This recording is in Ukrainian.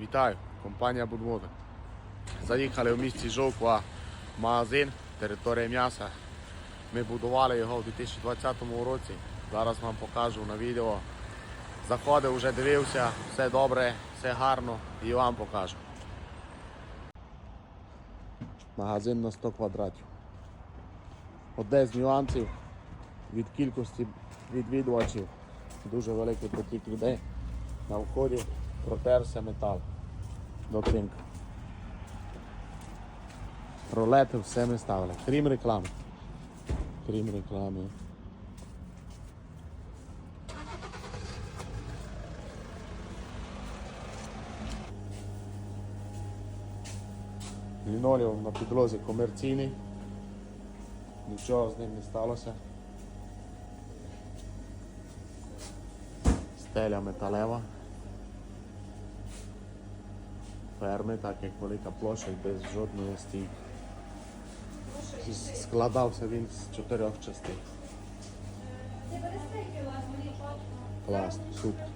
Вітаю, компанія Будмода. Заїхали в місті Жовква в магазин, територія м'яса. Ми будували його у 2020 році. Зараз вам покажу на відео. Заходив, вже дивився, все добре, все гарно і вам покажу. Магазин на 100 квадратів. Одне з нюансів від кількості відвідувачів. Дуже великий потік людей. На вході протерся метал до тринка. Ролети все ми ставили. Крім реклами. Крім реклами. Лінолеум на підлозі комерційний. Нічого з ним не сталося. Стеля металева. Ферми, так як велика площа без жодної стійки. Складався він з чотирьох частин. Класно, супер.